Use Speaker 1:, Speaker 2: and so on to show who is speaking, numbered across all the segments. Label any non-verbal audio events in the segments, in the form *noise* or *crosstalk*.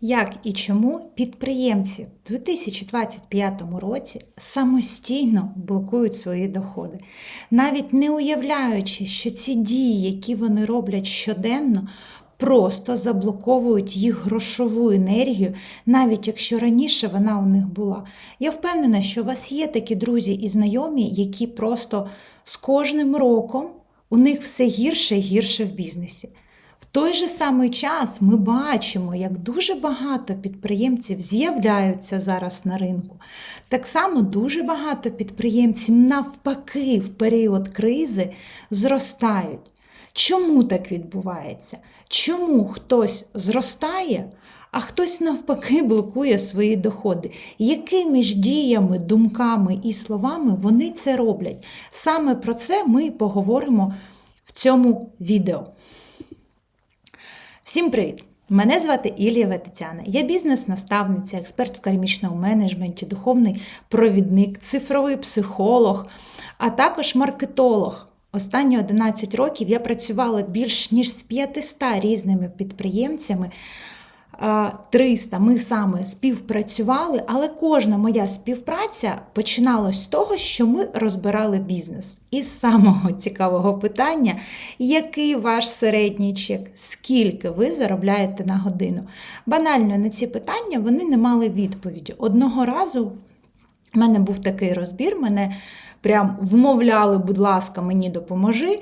Speaker 1: Як і чому підприємці в 2025 році самостійно блокують свої доходи, навіть не уявляючи, що ці дії, які вони роблять щоденно, просто заблоковують їх грошову енергію, навіть якщо раніше вона у них була. Я впевнена, що у вас є такі друзі і знайомі, які просто з кожним роком у них все гірше і гірше в бізнесі. Той же самий час ми бачимо, як дуже багато підприємців з'являються зараз на ринку. Так само дуже багато підприємців навпаки в період кризи зростають. Чому так відбувається? Чому хтось зростає, а хтось навпаки блокує свої доходи? Якими ж діями, думками і словами вони це роблять? Саме про це ми поговоримо в цьому відео. Всім привіт! Мене звати Ілія Тетяна. Я бізнес-наставниця, експерт в кармічному менеджменті, духовний провідник, цифровий психолог, а також маркетолог. Останні 11 років я працювала більш ніж з 500 різними підприємцями. 300 ми саме співпрацювали, але кожна моя співпраця починалась з того, що ми розбирали бізнес. І з самого цікавого питання, який ваш середній чек, скільки ви заробляєте на годину. Банально на ці питання вони не мали відповіді. Одного разу в мене був такий розбір, мене прям вмовляли, будь ласка, мені допоможи.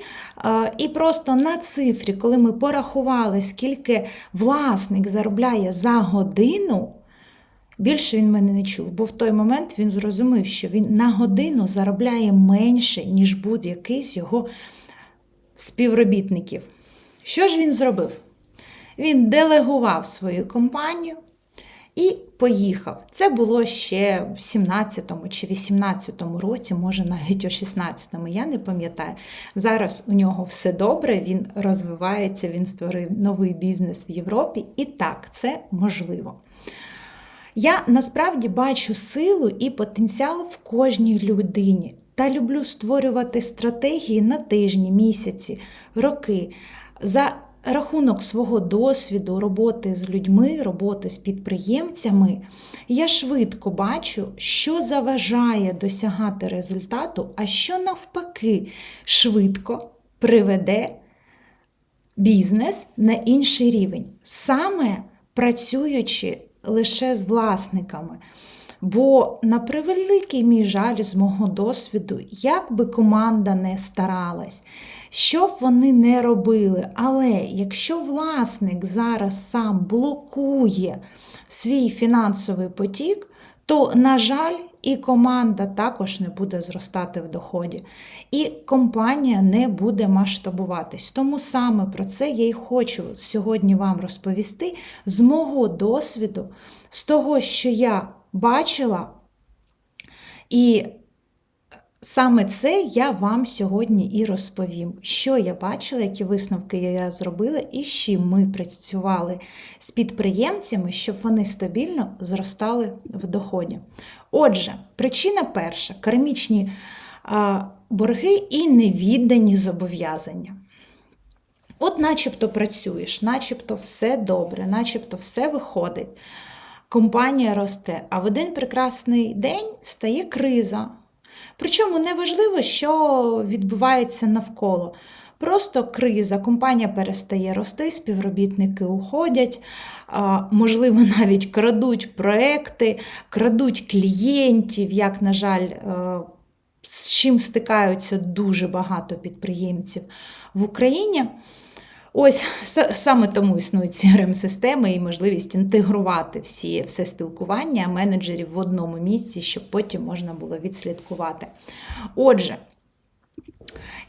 Speaker 1: І просто на цифрі, коли ми порахували, скільки власник заробляє за годину, більше він мене не чув, бо в той момент він зрозумів, що він на годину заробляє менше, ніж будь-який з його співробітників. Що ж він зробив? Він делегував свою компанію і поїхав. Це було ще в 17-му чи 18-му році, може навіть у 16-му, я не пам'ятаю. Зараз у нього все добре, він розвивається, він створив новий бізнес в Європі. І так, це можливо. Я насправді бачу силу і потенціал в кожній людині та люблю створювати стратегії на тижні, місяці, роки. За рахунок свого досвіду роботи з людьми, роботи з підприємцями, я швидко бачу, що заважає досягати результату, а що навпаки швидко приведе бізнес на інший рівень, саме працюючи лише з власниками. Бо, на превеликий мій жаль, з мого досвіду, як би команда не старалась, що б вони не робили, але якщо власник зараз сам блокує свій фінансовий потік, то, на жаль, і команда також не буде зростати в доході, і компанія не буде масштабуватись. Тому саме про це я й хочу сьогодні вам розповісти з мого досвіду, з того, що я бачила. І саме це я вам сьогодні і розповім, що я бачила, які висновки я зробила, і з чим ми працювали з підприємцями, щоб вони стабільно зростали в доході. Отже, причина перша кармічні борги і невіддані зобов'язання. От, начебто працюєш, начебто все добре, начебто все виходить компанія росте, а в один прекрасний день стає криза. Причому не важливо, що відбувається навколо. Просто криза, компанія перестає рости, співробітники уходять, можливо, *laughs* навіть крадуть проекти, крадуть клієнтів, як, на жаль, е, з чим стикаються дуже багато підприємців в Україні. Ось саме тому існують crm системи і можливість інтегрувати всі, все спілкування менеджерів в одному місці, щоб потім можна було відслідкувати. Отже,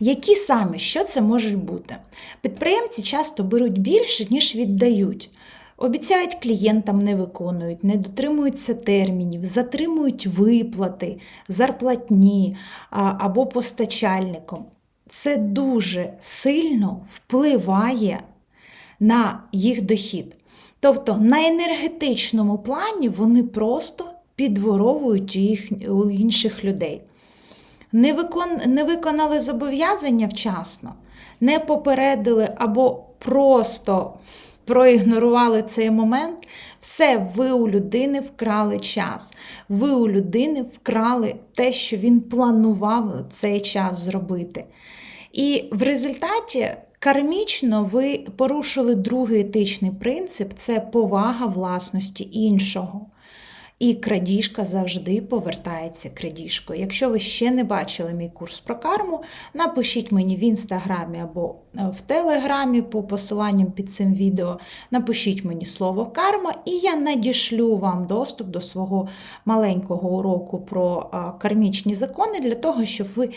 Speaker 1: які саме що це можуть бути? Підприємці часто беруть більше, ніж віддають. Обіцяють клієнтам, не виконують, не дотримуються термінів, затримують виплати, зарплатні або постачальником це дуже сильно впливає на їх дохід. Тобто на енергетичному плані вони просто підворовують їх у інших людей. Не, викон... не виконали зобов'язання вчасно, не попередили або просто проігнорували цей момент, все, ви у людини вкрали час. Ви у людини вкрали те, що він планував цей час зробити. І в результаті кармічно ви порушили другий етичний принцип це повага власності іншого. І крадіжка завжди повертається крадіжкою. Якщо ви ще не бачили мій курс про карму, напишіть мені в інстаграмі або е, в телеграмі по посиланням під цим відео. Напишіть мені слово карма, і я надішлю вам доступ до свого маленького уроку про е, кармічні закони для того, щоб ви.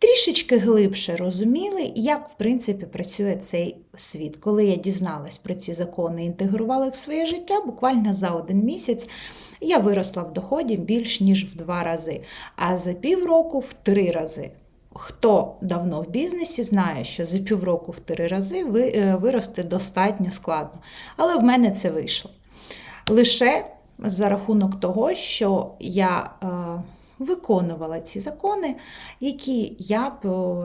Speaker 1: Трішечки глибше розуміли, як в принципі працює цей світ. Коли я дізналась про ці закони і інтегрувала їх в своє життя, буквально за один місяць я виросла в доході більш ніж в два рази, а за півроку в три рази. Хто давно в бізнесі знає, що за півроку в три рази е, вирости достатньо складно. Але в мене це вийшло. Лише за рахунок того, що я е, виконувала ці закони, які я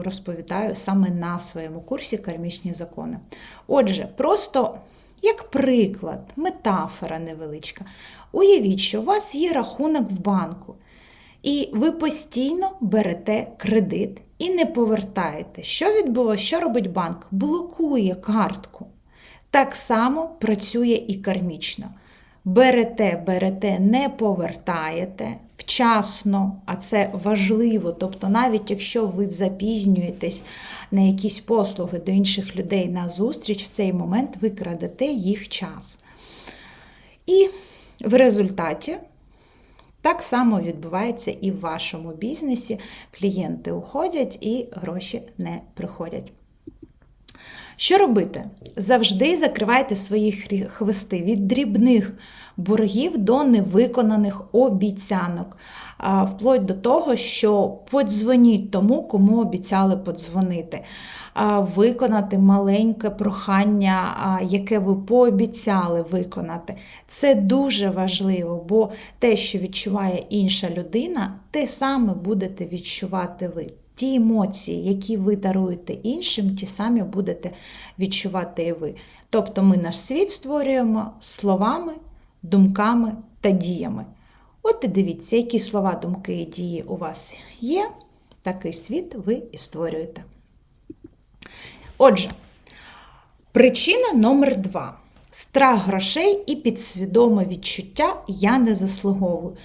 Speaker 1: розповідаю саме на своєму курсі кармічні закони. Отже, просто як приклад, метафора невеличка. Уявіть, що у вас є рахунок в банку, і ви постійно берете кредит і не повертаєте. Що відбувається? Що робить банк? Блокує картку. Так само працює і кармічно. Берете, берете, не повертаєте вчасно, а це важливо. Тобто, навіть якщо ви запізнюєтесь на якісь послуги до інших людей на зустріч, в цей момент ви крадете їх час. І в результаті так само відбувається і в вашому бізнесі. Клієнти уходять і гроші не приходять. Що робити? Завжди закривайте свої хвости від дрібних боргів до невиконаних обіцянок, вплоть до того, що подзвоніть тому, кому обіцяли подзвонити. Виконати маленьке прохання, яке ви пообіцяли виконати. Це дуже важливо, бо те, що відчуває інша людина, те саме будете відчувати ви. Ті емоції, які ви даруєте іншим, ті самі будете відчувати і ви. Тобто ми наш світ створюємо словами, думками та діями. От і дивіться, які слова, думки і дії у вас є, такий світ ви і створюєте. Отже, причина номер два. Страх грошей і підсвідоме відчуття я не заслуговую.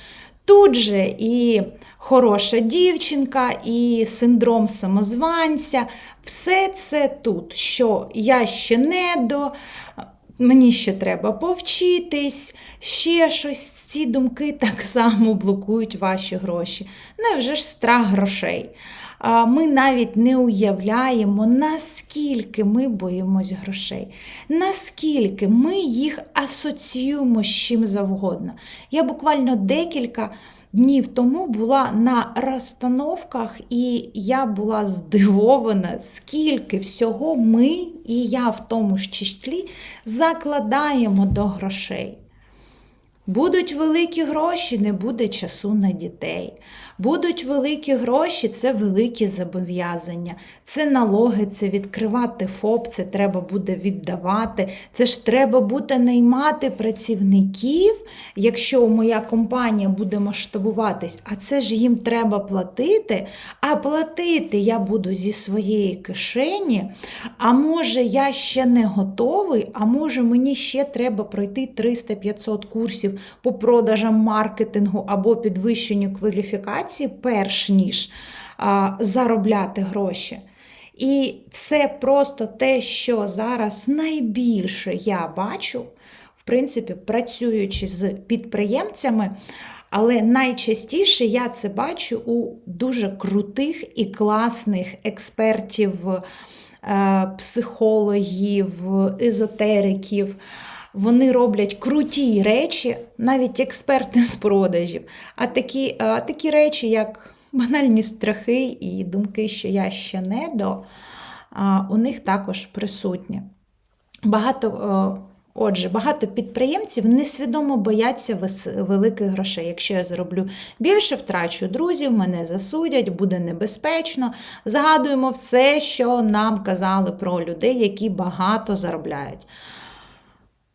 Speaker 1: Тут же і хороша дівчинка, і синдром самозванця. Все це тут, що я ще не до, мені ще треба повчитись, ще щось. Ці думки так само блокують ваші гроші. Ну і вже ж страх грошей? Ми навіть не уявляємо, наскільки ми боїмось грошей, наскільки ми їх асоціюємо з чим завгодно. Я буквально декілька. Днів тому була на розстановках, і я була здивована, скільки всього ми, і я в тому ж числі, закладаємо до грошей. Будуть великі гроші, не буде часу на дітей. Будуть великі гроші це великі зобов'язання, це налоги, це відкривати ФОП, це треба буде віддавати. Це ж треба буде наймати працівників, якщо моя компанія буде масштабуватись, а це ж їм треба платити. А платити я буду зі своєї кишені. А може, я ще не готовий, а може, мені ще треба пройти 300-500 курсів по продажам маркетингу або підвищенню кваліфікації праці, перш ніж а, заробляти гроші. І це просто те, що зараз найбільше я бачу, в принципі, працюючи з підприємцями. Але найчастіше я це бачу у дуже крутих і класних експертів, е, психологів, езотериків. Вони роблять круті речі, навіть експерти з продажів. А такі, а такі речі, як банальні страхи і думки, що я ще не до, у них також присутні. Багато, Отже, багато підприємців несвідомо бояться великих грошей. Якщо я зароблю більше, втрачу друзів, мене засудять, буде небезпечно. Згадуємо все, що нам казали про людей, які багато заробляють.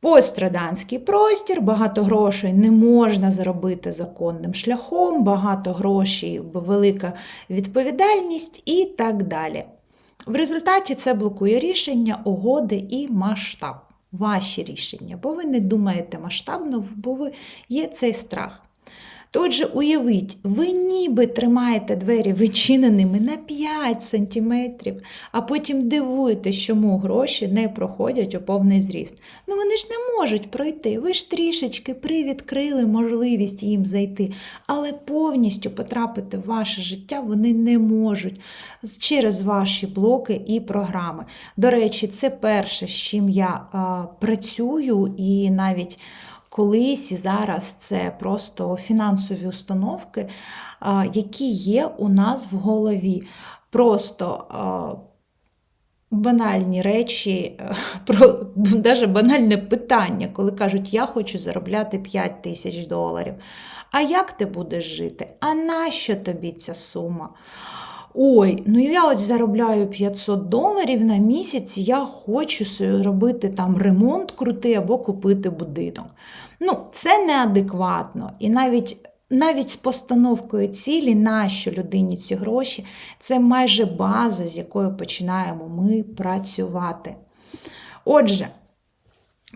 Speaker 1: Постраданський простір, багато грошей не можна заробити законним шляхом, багато грошей, велика відповідальність і так далі. В результаті це блокує рішення, угоди і масштаб. Ваші рішення, бо ви не думаєте масштабно, бо ви є цей страх. Отже, уявіть, ви ніби тримаєте двері вичиненими на 5 сантиметрів, а потім дивуєтесь, чому гроші не проходять у повний зріст. Ну вони ж не можуть пройти. Ви ж трішечки привідкрили можливість їм зайти, але повністю потрапити в ваше життя вони не можуть через ваші блоки і програми. До речі, це перше, з чим я а, працюю і навіть колись і зараз це просто фінансові установки, які є у нас в голові. Просто банальні речі, *laughs* навіть банальне питання, коли кажуть, я хочу заробляти 5 тисяч доларів. А як ти будеш жити? А нащо тобі ця сума? Ой, ну я от заробляю 500 доларів на місяць, я хочу робити там ремонт крутий або купити будинок. Ну, це неадекватно. І навіть навіть з постановкою цілі, нащо людині ці гроші, це майже база, з якою починаємо ми працювати. Отже,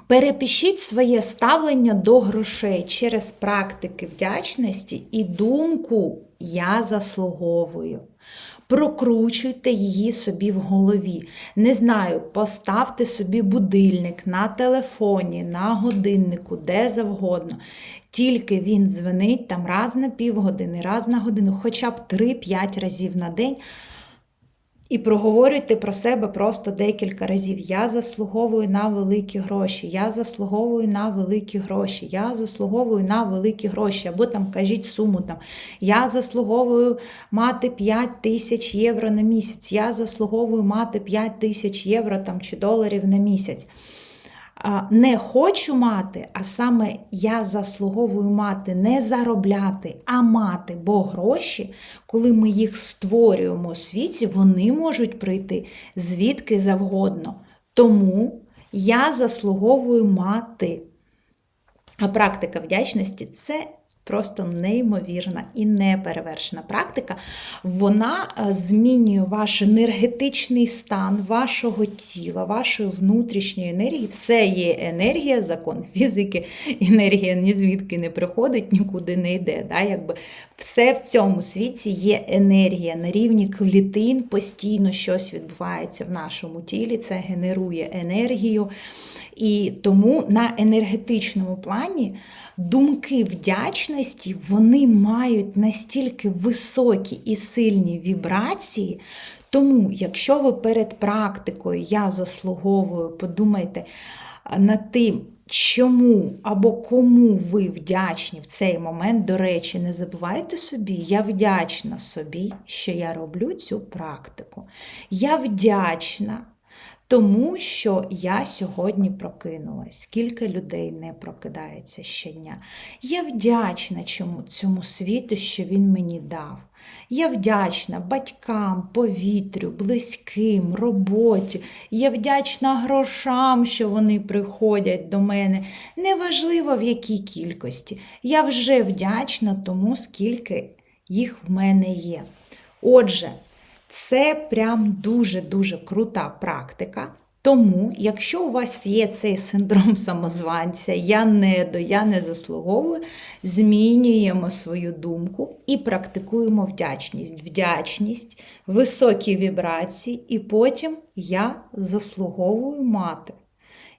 Speaker 1: перепишіть своє ставлення до грошей через практики вдячності і думку я заслуговую. Прокручуйте її собі в голові. Не знаю, поставте собі будильник на телефоні, на годиннику, де завгодно. Тільки він дзвонить там раз на півгодини, раз на годину, хоча б 3-5 разів на день. І проговорюйте про себе просто декілька разів. Я заслуговую на великі гроші, я заслуговую на великі гроші, я заслуговую на великі гроші. Або там кажіть суму там. Я заслуговую мати 5 тисяч євро на місяць, я заслуговую мати 5 тисяч євро там, чи доларів на місяць не хочу мати, а саме я заслуговую мати, не заробляти, а мати, бо гроші, коли ми їх створюємо у світі, вони можуть прийти звідки завгодно. Тому я заслуговую мати. А практика вдячності це просто неймовірна і неперевершена практика. Вона е, змінює ваш енергетичний стан вашого тіла, вашої внутрішньої енергії. Все є енергія, закон фізики, *laughs* енергія ні звідки не приходить, нікуди не йде. Да? Якби Все в цьому світі є енергія. На рівні клітин постійно щось відбувається в нашому тілі, це генерує енергію. І тому на енергетичному плані думки вдячності вони мають настільки високі і сильні вібрації. Тому, якщо ви перед практикою я заслуговую, подумайте над тим, чому або кому ви вдячні в цей момент, до речі, не забувайте собі, я вдячна собі, що я роблю цю практику. Я вдячна тому що я сьогодні прокинулась, скільки людей не прокидається щодня. Я вдячна чому, цьому світу, що він мені дав. Я вдячна батькам, повітрю, близьким, роботі. Я вдячна грошам, що вони приходять до мене. Неважливо в якій кількості. Я вже вдячна тому, скільки їх в мене є. Отже, це прям дуже-дуже крута практика. Тому, якщо у вас є цей синдром самозванця, я не до, я не заслуговую, змінюємо свою думку і практикуємо вдячність. Вдячність, високі вібрації, і потім я заслуговую мати.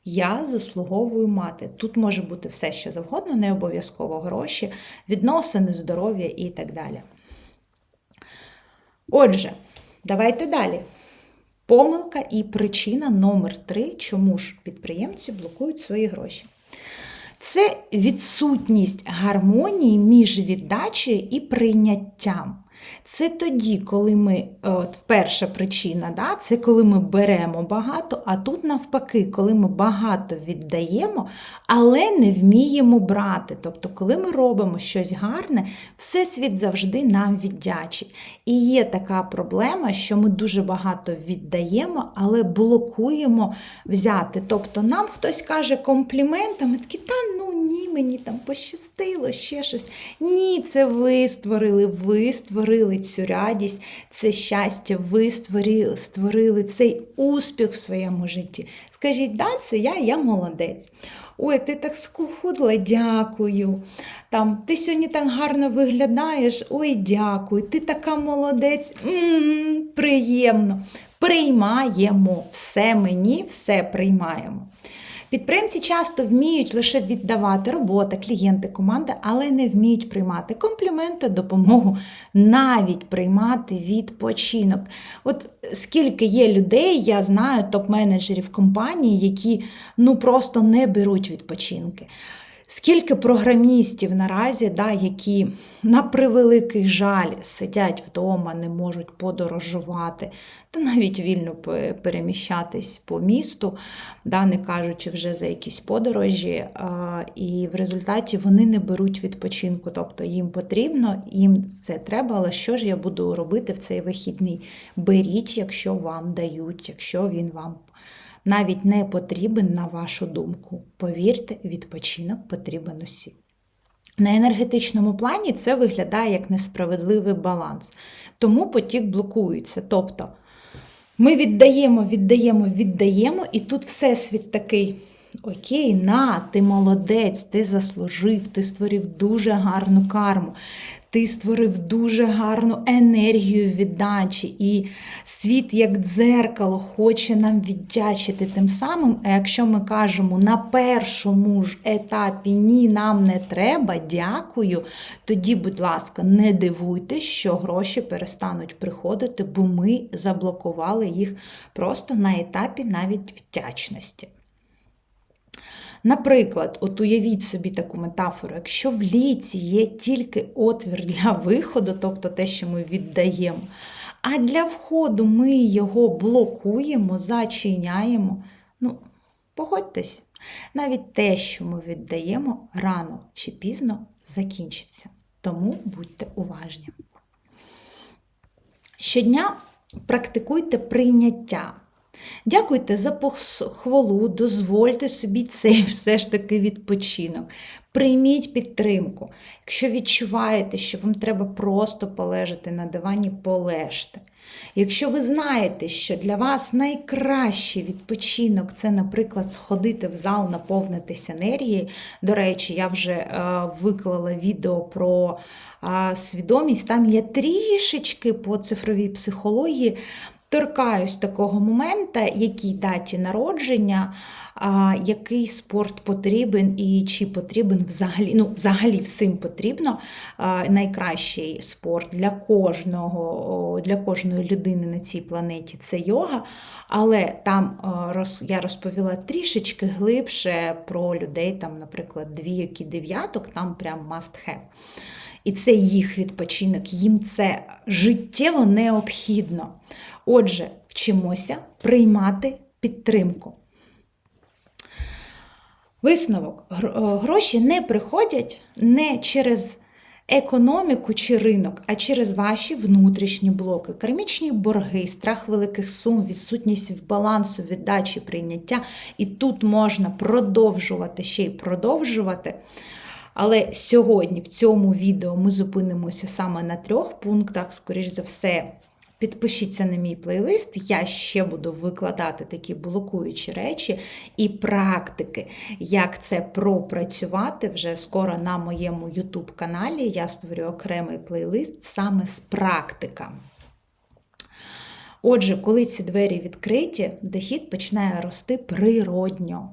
Speaker 1: Я заслуговую мати. Тут може бути все, що завгодно, не обов'язково гроші, відносини, здоров'я і так далі. Отже. Давайте далі. Помилка і причина номер три, чому ж підприємці блокують свої гроші. Це відсутність гармонії між віддачею і прийняттям. Це тоді, коли ми, от перша причина, да, це коли ми беремо багато, а тут навпаки, коли ми багато віддаємо, але не вміємо брати. Тобто, коли ми робимо щось гарне, всесвіт завжди нам віддячить. І є така проблема, що ми дуже багато віддаємо, але блокуємо взяти. Тобто нам хтось каже комплімент, а ми такі, та ну ні, мені там пощастило, ще щось. Ні, це ви створили, ви створили цю радість, це щастя, ви створили, створили цей успіх в своєму житті. Скажіть, да, це я, я молодець. Ой, ти так скухудла, дякую. Там, Ти сьогодні так гарно виглядаєш, ой, дякую. Ти така молодець, М-м, приємно. Приймаємо все мені, все приймаємо. Підприємці часто вміють лише віддавати робота, клієнти, команда, але не вміють приймати компліменти, допомогу, навіть приймати відпочинок. От скільки є людей, я знаю топ-менеджерів компанії, які ну просто не беруть відпочинки. Скільки програмістів наразі, да, які на превеликий жаль сидять вдома, не можуть подорожувати, та навіть вільно переміщатись по місту, да, не кажучи вже за якісь подорожі, і в результаті вони не беруть відпочинку. Тобто їм потрібно, їм це треба, але що ж я буду робити в цей вихідний? Беріть, якщо вам дають, якщо він вам навіть не потрібен, на вашу думку. Повірте, відпочинок потрібен усім. На енергетичному плані це виглядає як несправедливий баланс. Тому потік блокується. Тобто ми віддаємо, віддаємо, віддаємо, і тут всесвіт такий. Окей, на, ти молодець, ти заслужив, ти створив дуже гарну карму, ти створив дуже гарну енергію віддачі, і світ, як дзеркало, хоче нам віддячити тим самим. А якщо ми кажемо на першому ж етапі ні, нам не треба, дякую, тоді, будь ласка, не дивуйтесь, що гроші перестануть приходити, бо ми заблокували їх просто на етапі навіть вдячності. Наприклад, от уявіть собі таку метафору, якщо в ліці є тільки отвір для виходу, тобто те, що ми віддаємо, а для входу ми його блокуємо, зачиняємо, ну, погодьтесь, навіть те, що ми віддаємо, рано чи пізно закінчиться. Тому будьте уважні. Щодня практикуйте прийняття. Дякуйте за похвалу, дозвольте собі цей *laughs* все ж таки відпочинок. Прийміть підтримку. Якщо відчуваєте, що вам треба просто полежати на дивані, полежте. Якщо ви знаєте, що для вас найкращий відпочинок це, наприклад, сходити в зал, наповнитись енергією. До речі, я вже е, виклала відео про е, свідомість, там є трішечки по цифровій психології торкаюсь такого моменту, якій даті народження, а, який спорт потрібен і чи потрібен взагалі, ну, взагалі всім потрібно а, найкращий спорт для кожного, для кожної людини на цій планеті це йога. Але там роз, я розповіла трішечки глибше про людей, там, наприклад, двійок і дев'яток, там прям must have. І це їх відпочинок, їм це життєво необхідно. Отже, вчимося приймати підтримку. Висновок: е, гроші не приходять не через економіку чи ринок, а через ваші внутрішні блоки, кармічні борги, страх великих сум, відсутність балансу, віддачі, прийняття. І тут можна продовжувати ще й продовжувати. Але сьогодні в цьому відео ми зупинимося саме на трьох пунктах, скоріш за все. Підпишіться на мій плейлист, я ще буду викладати такі блокуючі речі і практики, як це пропрацювати вже скоро на моєму YouTube каналі. Я створю окремий плейлист саме з практиками. Отже, коли ці двері відкриті, дохід починає рости природньо.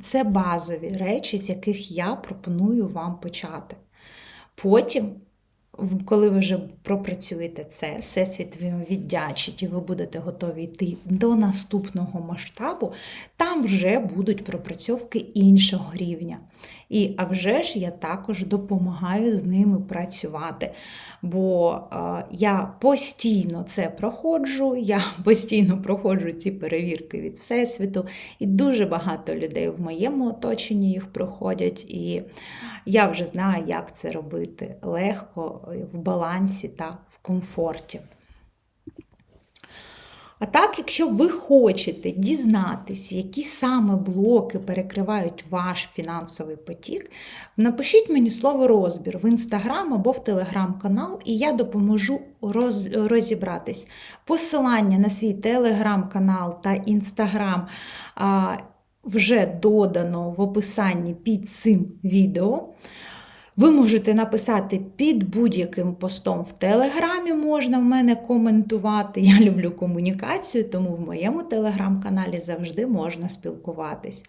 Speaker 1: Це базові речі, з яких я пропоную вам почати. Потім коли ви вже пропрацюєте це, всесвіт вам віддячить, і ви будете готові йти до наступного масштабу, там вже будуть пропрацьовки іншого рівня. І а вже ж я також допомагаю з ними працювати. Бо е, я постійно це проходжу, я *laughs* постійно проходжу ці перевірки від Всесвіту, і дуже багато людей в моєму оточенні їх проходять. І я вже знаю, як це робити легко, в балансі та в комфорті. А так, якщо ви хочете дізнатися, які саме блоки перекривають ваш фінансовий потік, напишіть мені слово розбір в інстаграм або в телеграм-канал, і я допоможу роз... розібратись. Посилання на свій телеграм-канал та інстаграм вже додано в описанні під цим відео. Ви можете написати під будь-яким постом в Телеграмі, можна в мене коментувати. Я люблю комунікацію, тому в моєму телеграм-каналі завжди можна спілкуватись.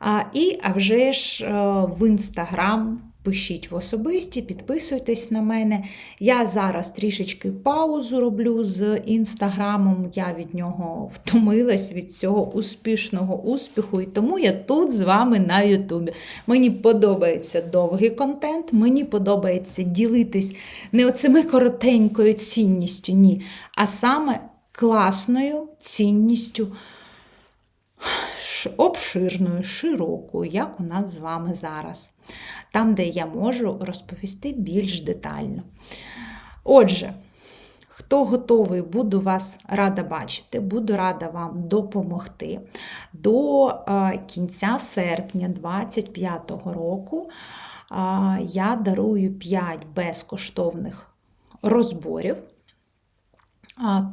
Speaker 1: А, І а вже ж е, в Інстаграм пишіть в особисті, підписуйтесь на мене. Я зараз трішечки паузу роблю з інстаграмом. Я від нього втомилась від цього успішного успіху, і тому я тут з вами на Ютубі. Мені подобається довгий контент, мені подобається ділитись не оцими коротенькою цінністю, ні, а саме класною цінністю обширною, широкою, як у нас з вами зараз, там, де я можу розповісти більш детально. Отже, хто готовий, буду вас рада бачити, буду рада вам допомогти. До е, кінця серпня 2025 року е, я дарую 5 безкоштовних розборів.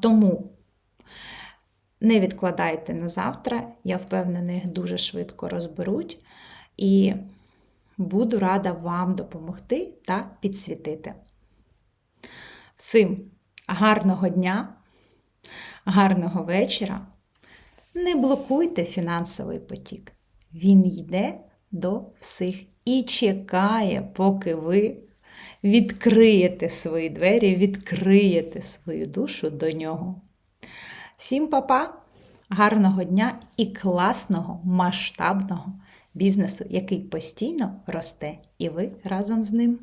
Speaker 1: Тому не відкладайте на завтра, я впевнена, їх дуже швидко розберуть. І буду рада вам допомогти та підсвітити. Всім гарного дня, гарного вечора. Не блокуйте фінансовий потік. Він йде до всіх і чекає, поки ви відкриєте свої двері, відкриєте свою душу до нього. Всім па-па, гарного дня і класного масштабного бізнесу, який постійно росте, і ви разом з ним.